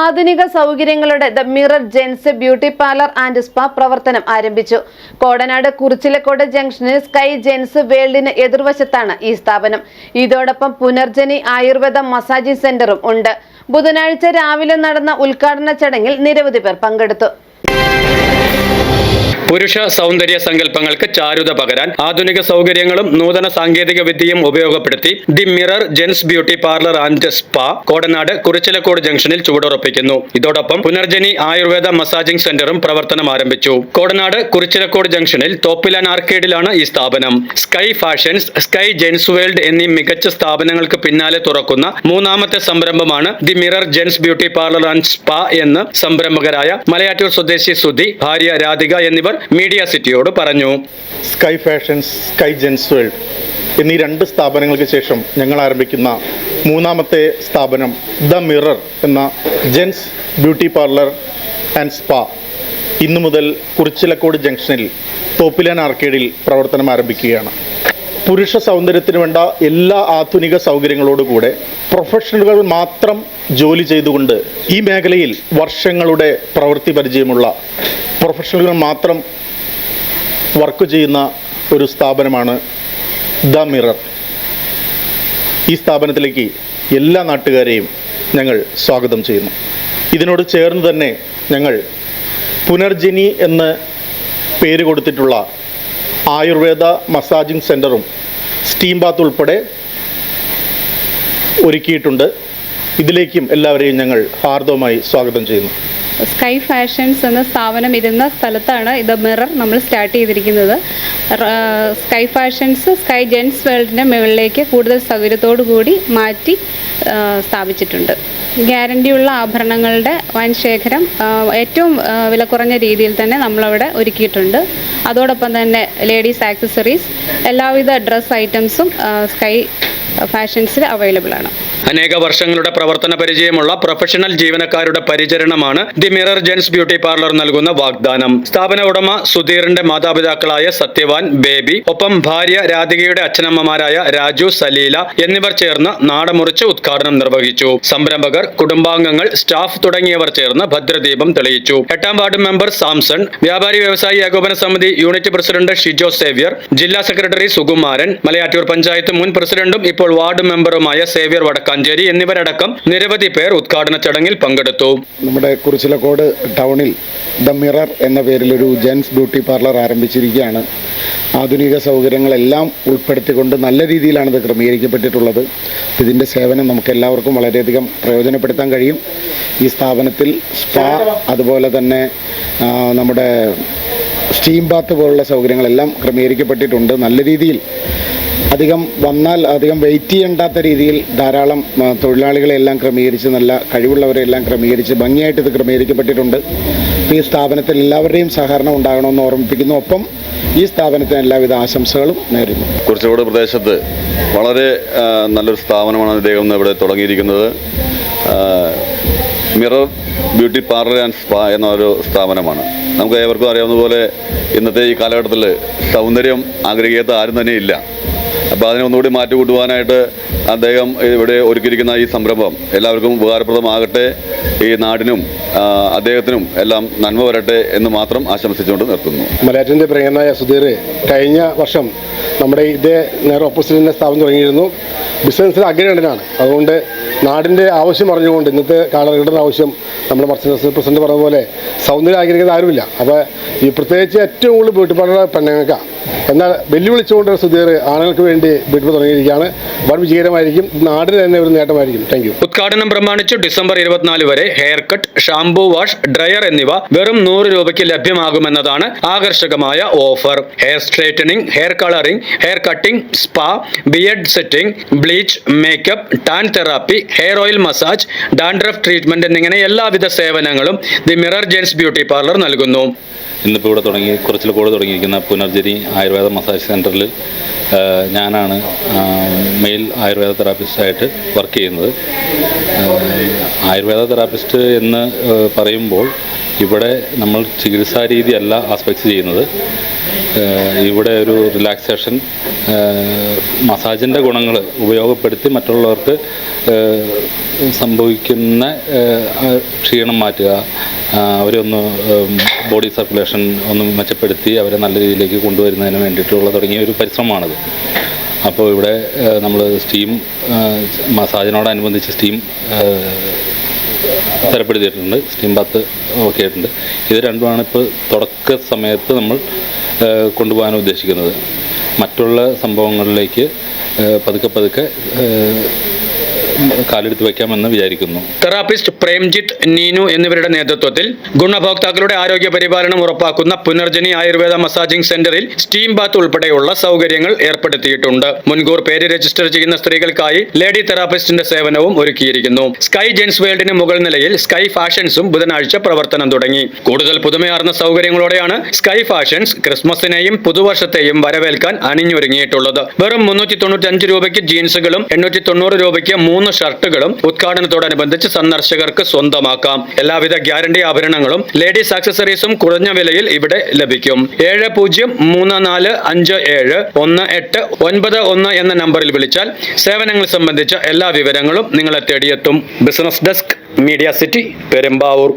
ആധുനിക സൗകര്യങ്ങളുടെ the mirror gents beauty parlour and spa പ്രവർത്തനം ആരംഭിച്ചു. കോടനാട് കുറിച്ചിലക്കോട് ജംഗ്ഷനിൽ സ്കൈ ജെൻസ് വേൾഡിന് എതിർവശത്താണ് ഈ സ്ഥാപനം. ഇതോടൊപ്പം പുനർജനി ആയുർവേദ മസാജിംഗ് സെന്ററും ഉണ്ട്. ബുധനാഴ്ച രാവിലെ നടന്ന ഉദ്ഘാടന ചടങ്ങിൽ നിരവധി പേർ പങ്കെടുത്തു. പുരുഷ സൗന്ദര്യ സങ്കല്പങ്ങൾക്ക് ചാരുത പകരാൻ ആധുനിക സൗകര്യങ്ങളും നൂതന സാങ്കേതിക വിദ്യയും ഉപയോഗപ്പെടുത്തി the mirror gents beauty parlour and spa Kodanad Kurichilakode ജംഗ്ഷനിൽ ചുവടുറപ്പിക്കുന്നു. ഇതോടൊപ്പം പുനർജനി ആയുർവേദ മസാജിംഗ് സെന്ററും പ്രവർത്തനം ആരംഭിച്ചു. കോടനാട് കുറിച്ചിലക്കോട് ജംഗ്ഷനിൽ തോപ്പിലൻ ആർക്കേഡിലാണ് ഈ സ്ഥാപനം. Sky fashions sky gents world എന്നീ മികച്ച സ്ഥാപനങ്ങൾക്ക് പിന്നാലെ തുറക്കുന്ന മൂന്നാമത്തെ സംരംഭമാണ് the mirror gents beauty parlour and spa എന്ന് സംരംഭകരായ മലയാറ്റൂർ സ്വദേശി സുധി ഭാര്യ രാധിക എന്നിവർ മീഡിയ സിറ്റിയോട് പറഞ്ഞു. Sky fashions sky gents world എന്നീ രണ്ട് സ്ഥാപനങ്ങൾക്ക് ശേഷം ഞങ്ങൾ ആരംഭിക്കുന്ന മൂന്നാമത്തെ സ്ഥാപനം ദ മിറർ എന്ന gents beauty parlour and spa ഇന്നു മുതൽ കുറിച്ചിലക്കോട് ജംഗ്ഷനിൽ തോപ്പിലാൻ ആർക്കേഡിൽ പ്രവർത്തനം ആരംഭിക്കുകയാണ്. പുരുഷ സൗന്ദര്യത്തിന് വേണ്ട എല്ലാ ആധുനിക സൗകര്യങ്ങളോടുകൂടെ പ്രൊഫഷണലുകൾ മാത്രം ജോലി ചെയ്തുകൊണ്ട് ഈ മേഖലയിൽ വർഷങ്ങളുടെ പ്രവൃത്തി പരിചയമുള്ള പ്രൊഫഷണലുകൾ മാത്രം വർക്ക് ചെയ്യുന്ന ഒരു സ്ഥാപനമാണ് ദ മിറർ. ഈ സ്ഥാപനത്തിലേക്ക് എല്ലാ നാട്ടുകാരെയും ഞങ്ങൾ സ്വാഗതം ചെയ്യുന്നു. ഇതിനോട് ചേർന്ന് തന്നെ ഞങ്ങൾ പുനർജനി എന്ന് പേര് കൊടുത്തിട്ടുള്ള ആയുർവേദ മസാജിംഗ് സെന്ററും സ്റ്റീം ബാത്ത് ഉൾപ്പെടെ ഒരുക്കിയിട്ടുണ്ട്. ഇതിലേക്കും എല്ലാവരെയും ഞങ്ങൾ ഹാർദവമായി സ്വാഗതം ചെയ്യുന്നു. സ്കൈ ഫാഷൻസ് എന്ന സ്ഥാപനം ഇരുന്ന സ്ഥലത്താണ് ഇത് മിറർ നമ്മൾ സ്റ്റാർട്ട് ചെയ്തിരിക്കുന്നത്. സ്കൈ ഫാഷൻസ് സ്കൈ ജെൻസ് വേൾഡിന്റെ മുകളിലേക്ക് കൂടുതൽ സൗകര്യത്തോടു കൂടി മാറ്റി സ്ഥാപിച്ചിട്ടുണ്ട്. ഗ്യാരണ്ടിയുള്ള ആഭരണങ്ങളുടെ വൻ ശേഖരം ഏറ്റവും വിലക്കുറഞ്ഞ വില കുറഞ്ഞ രീതിയിൽ തന്നെ നമ്മളവിടെ ഒരുക്കിയിട്ടുണ്ട്. അതോടൊപ്പം തന്നെ ലേഡീസ് ആക്സസറീസ് എല്ലാവിധ ഡ്രസ് ഐറ്റംസും സ്കൈ ഫാഷൻസിൽ അവൈലബിൾ ആണ്. അനേക വർഷങ്ങളുടെ പ്രവർത്തന പരിചയമുള്ള പ്രൊഫഷണൽ ജീവനക്കാരുടെ പരിചരണമാണ് the mirror gents beauty parlour നൽകുന്ന വാഗ്ദാനം. സ്ഥാപന ഉടമ സുധീറിന്റെ മാതാപിതാക്കളായ സത്യവാൻ ബേബി ഒപ്പം ഭാര്യ രാധികയുടെ അച്ഛനമ്മമാരായ രാജു സലീല എന്നിവർ ചേർന്ന് നാടമുറിച്ച് ഉദ്ഘാടനം നിർവഹിച്ചു. സംരംഭകർ കുടുംബാംഗങ്ങൾ സ്റ്റാഫ് തുടങ്ങിയവർ ചേർന്ന് ഭദ്രദീപം തെളിയിച്ചു. എട്ടാം വാർഡ് മെമ്പർ സാംസൺ വ്യാപാരി വ്യവസായി ഏകോപന സമിതി യൂണിറ്റ് പ്രസിഡന്റ് ഷിജോ സേവ്യർ ജില്ലാ സെക്രട്ടറി സുകുമാരൻ മലയാറ്റൂർ പഞ്ചായത്ത് മുൻ പ്രസിഡന്റും ഇപ്പോൾ വാർഡ് മെമ്പറുമായ സേവ്യർ വടക്കാഞ്ചേരി എന്നിവരടക്കം നിരവധി പേർ ഉദ്ഘാടന ചടങ്ങിൽ പങ്കെടുത്തു. നമ്മുടെ കുറിച്ചിലക്കോട് ടൗണിൽ ദ മിറർ എന്ന പേരിൽ ഒരു ജെൻസ് ബ്യൂട്ടി പാർലർ ആരംഭിച്ചിരിക്കുകയാണ്. ആധുനിക സൗകര്യങ്ങളെല്ലാം ഉൾപ്പെടുത്തിക്കൊണ്ട് നല്ല രീതിയിലാണ് ഇത് ക്രമീകരിക്കപ്പെട്ടിട്ടുള്ളത്. ഇതിന്റെ സേവനം നമുക്ക് എല്ലാവർക്കും വളരെയധികം പ്രയോജനപ്പെടുത്താൻ കഴിയും. ഈ സ്ഥാപനത്തിൽ സ്പാ അതുപോലെ തന്നെ നമ്മുടെ സ്റ്റീം ബാത്ത് പോലുള്ള സൗകര്യങ്ങളെല്ലാം ക്രമീകരിക്കപ്പെട്ടിട്ടുണ്ട്. നല്ല രീതിയിൽ അധികം വന്നാൽ അധികം വെയിറ്റ് ചെയ്യേണ്ടാത്ത രീതിയിൽ ധാരാളം തൊഴിലാളികളെ എല്ലാം ക്രമീകരിച്ച് നല്ല കഴിവുള്ളവരെ എല്ലാം ക്രമീകരിച്ച് ഭംഗിയായിട്ട് ഇത് ക്രമീകരിക്കപ്പെട്ടിട്ടുണ്ട്. ഈ സ്ഥാപനത്തിൽ എല്ലാവരുടെയും സഹകരണം ഉണ്ടാകണമെന്ന് ഓർമ്മിപ്പിക്കുന്നു. ഒപ്പം ഈ സ്ഥാപനത്തിന് എല്ലാവിധ ആശംസകളും നേരുന്നു. കുറിച്ചോട് പ്രദേശത്ത് വളരെ നല്ലൊരു സ്ഥാപനമാണ് അദ്ദേഹം ഇവിടെ തുടങ്ങിയിരിക്കുന്നത്. Mirror beauty parlour and spa എന്നൊരു സ്ഥാപനമാണ്. നമുക്ക് ഏവർക്കും അറിയാവുന്ന പോലെ ഇന്നത്തെ ഈ കാലഘട്ടത്തിൽ സൗന്ദര്യം ആഗ്രഹിക്കാത്ത ആരും തന്നെ ഇല്ല അപ്പോൾ അതിനെ ഒന്നുകൂടി മാറ്റി കൂട്ടുവാനായിട്ട് അദ്ദേഹം ഇവിടെ ഒരുക്കിയിരിക്കുന്ന ഈ സംരംഭം എല്ലാവർക്കും ഉപകാരപ്രദമാകട്ടെ. ഈ നാടിനും അദ്ദേഹത്തിനും എല്ലാം നന്മ വരട്ടെ എന്ന് മാത്രം ആശംസിച്ചുകൊണ്ട് നിർത്തുന്നു. മലയാറ്റിന്റെ പ്രിയനായ സുധീർ കഴിഞ്ഞ വർഷം നമ്മുടെ ഇതേ നേരെ ഓപ്പോസിറ്റിന്റെ സ്ഥാപനം തുടങ്ങിയിരുന്നു. ബിസിനസ്സിൽ അഗ്രഗണ്യനാണ് അതുകൊണ്ട് നാടിന്റെ ആവശ്യം അറിഞ്ഞുകൊണ്ട് ഇന്നത്തെ കാലഘട്ടത്തിന്റെ ആവശ്യം നമ്മുടെ മർച്ചൻസ് പ്രസിഡന്റ് പറഞ്ഞ പോലെ സൗന്ദര്യം ആഗ്രഹിക്കുന്ന ആരുമില്ല. അപ്പോൾ ഈ പ്രത്യേകിച്ച് ഏറ്റവും കൂടുതൽ ബ്യൂട്ടി പെണ്ണുങ്ങൾക്കാണ് എന്നാൽ വെല്ലുവിളിച്ചുകൊണ്ട് സുധീർ ആണുങ്ങൾക്ക് വേണ്ടി വീട്ടിൽ തുടങ്ങിയിരിക്കുകയാണ്. വളരെ വിജയകരമായിരിക്കും. നാടിന് തന്നെ ഒരു നേട്ടമായിരിക്കും. താങ്ക് യു ഉദ്ഘാടനം പ്രമാണിച്ച് ഡിസംബർ ഇരുപത്തിനാല് വരെ hair cut shampoo wash dryer എന്നിവ വെറും നൂറ് രൂപയ്ക്ക് ലഭ്യമാകുമെന്നതാണ് ആകർഷകമായ offer. Hair straightening hair colouring hair cutting spa beard setting bleach makeup tan therapy hair oil massage dandruff treatment എന്നിങ്ങനെ എല്ലാവിധ സേവനങ്ങളും the mirror gents beauty parlour നൽകുന്നു. ഇന്നിപ്പോൾ ഇവിടെ തുടങ്ങി കുറച്ചിൽ കൂടെ തുടങ്ങിയിരിക്കുന്ന പുനർജനി ആയുർവേദ മസാജ് സെന്ററിൽ ഞാനാണ് മെയിൽ ആയുർവേദ തെറാപ്പിസ്റ്റായിട്ട് വർക്ക് ചെയ്യുന്നത്. ആയുർവേദ തെറാപ്പിസ്റ്റ് എന്ന് പറയുമ്പോൾ ഇവിടെ നമ്മൾ ചികിത്സാ രീതിയല്ല ആസ്പെക്ട് ചെയ്യുന്നത്. ഇവിടെ ഒരു റിലാക്സേഷൻ മസാജിന്റെ ഗുണങ്ങൾ ഉപയോഗപ്പെടുത്തി മറ്റുള്ളവർക്ക് സംഭവിക്കുന്ന ക്ഷീണം മാറ്റുക അവരെ ഒന്ന് ബോഡി സർക്കുലേഷൻ ഒന്ന് മെച്ചപ്പെടുത്തി അവരെ നല്ല രീതിയിലേക്ക് കൊണ്ടുവരുന്നതിന് വേണ്ടിയിട്ടുള്ള തുടങ്ങിയ ഒരു പരിശ്രമമാണിത്. അപ്പോൾ ഇവിടെ നമ്മൾ സ്റ്റീം മസാജിനോടനുബന്ധിച്ച് സ്റ്റീം തരപ്പെടുത്തിയിട്ടുണ്ട്. സ്റ്റീം ബാത്ത് ഒക്കെ ആയിട്ടുണ്ട് ഇത് രണ്ടുമാണ് ഇപ്പോൾ തുടക്ക സമയത്ത് നമ്മൾ കൊണ്ടുപോകാൻ ഉദ്ദേശിക്കുന്നത്. മറ്റുള്ള സംഭവങ്ങളിലേക്ക് പതുക്കെ പതുക്കെ കാലെടുത്ത് വയ്ക്കാമെന്ന് വിചാരിക്കുന്നു. തെറാപ്പിസ്റ്റ് പ്രേംജിത്ത് നീനു എന്നിവരുടെ നേതൃത്വത്തിൽ ഗുണഭോക്താക്കളുടെ ആരോഗ്യ പരിപാലനം ഉറപ്പാക്കുന്ന പുനർജനി ആയുർവേദ മസാജിംഗ് സെന്ററിൽ സ്റ്റീം ബാത്ത് ഉൾപ്പെടെയുള്ള സൗകര്യങ്ങൾ ഏർപ്പെടുത്തിയിട്ടുണ്ട്. മുൻകൂർ പേര് രജിസ്റ്റർ ചെയ്യുന്ന സ്ത്രീകൾക്കായി ലേഡി തെറാപ്പിസ്റ്റിന്റെ സേവനവും ഒരുക്കിയിരിക്കുന്നു. സ്കൈ ജെൻസ് വേൾഡിന് മുകൾ നിലയിൽ സ്കൈ ഫാഷൻസും ബുധനാഴ്ച പ്രവർത്തനം തുടങ്ങി. കൂടുതൽ പുതുമയാർന്ന സൗകര്യങ്ങളോടെയാണ് സ്കൈ ഫാഷൻസ് ക്രിസ്മസിനെയും പുതുവർഷത്തെയും വരവേൽക്കാൻ അണിഞ്ഞൊരുങ്ങിയിട്ടുള്ളത്. വെറും മുന്നൂറ്റി തൊണ്ണൂറ്റി അഞ്ച് രൂപയ്ക്ക് ജീൻസുകളും എണ്ണൂറ്റി തൊണ്ണൂറ് രൂപയ്ക്ക് മൂന്ന് ഷർട്ടുകളും ഉദ്ഘാടനത്തോടനുബന്ധിച്ച് സന്ദർശകർക്ക് സ്വന്തമാക്കാം. എല്ലാവിധ ഗ്യാരണ്ടി ആഭരണങ്ങളും ലേഡീസ് ആക്സസറീസും കുറഞ്ഞ വിലയിൽ ഇവിടെ ലഭിക്കും. ഏഴ് പൂജ്യം മൂന്ന് നാല് അഞ്ച് ഏഴ് ഒന്ന് എട്ട് ഒൻപത് ഒന്ന് എന്ന നമ്പറിൽ വിളിച്ചാൽ സേവനങ്ങൾ സംബന്ധിച്ച എല്ലാ വിവരങ്ങളും നിങ്ങളെ തേടിയെത്തും. Business desk media city Perumbavoor.